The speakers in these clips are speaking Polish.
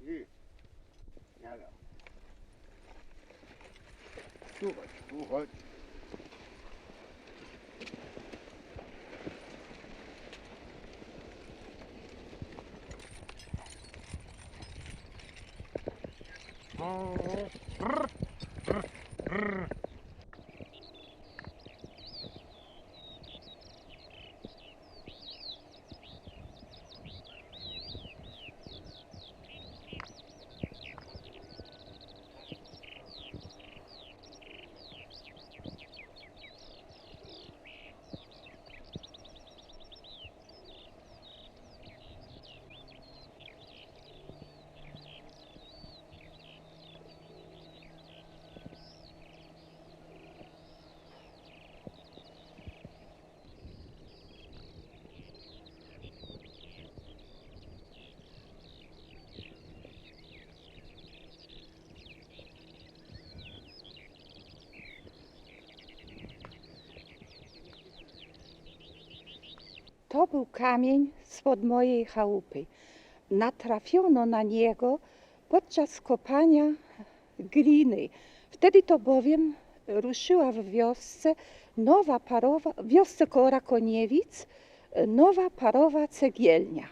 이 게... 이看 에... 뭐가있 어? 뭐? To był kamień spod mojej chałupy. Natrafiono na niego podczas kopania gliny. Wtedy to bowiem ruszyła w wiosce nowa parowa, wiosce nowa parowa cegielnia.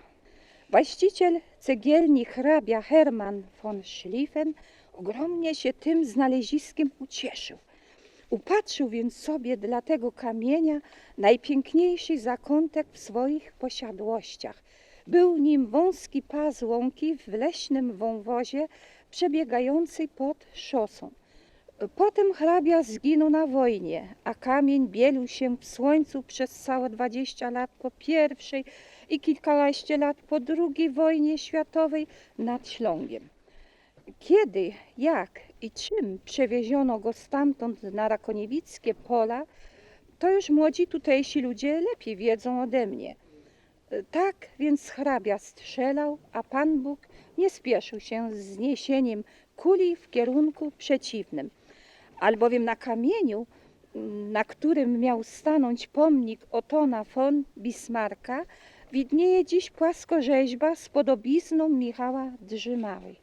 Właściciel cegielni hrabia Hermann von Schlieffen ogromnie się tym znaleziskiem ucieszył. Upatrzył więc sobie dla tego kamienia najpiękniejszy zakątek w swoich posiadłościach. Był nim wąski pas łąki w leśnym wąwozie przebiegającej pod szosą. Potem hrabia zginął na wojnie, a kamień bielił się w słońcu przez całe 20 lat po pierwszej i kilkanaście lat po drugiej wojnie światowej nad Ślągiem. Kiedy, jak i czym przewieziono go stamtąd na rakoniewickie pola, to już młodzi tutejsi ludzie lepiej wiedzą ode mnie. Tak więc hrabia strzelał, a Pan Bóg nie spieszył się z zniesieniem kuli w kierunku przeciwnym. Albowiem na kamieniu, na którym miał stanąć pomnik Otona von Bismarcka, widnieje dziś płaskorzeźba z podobizną Michała Drzymałej.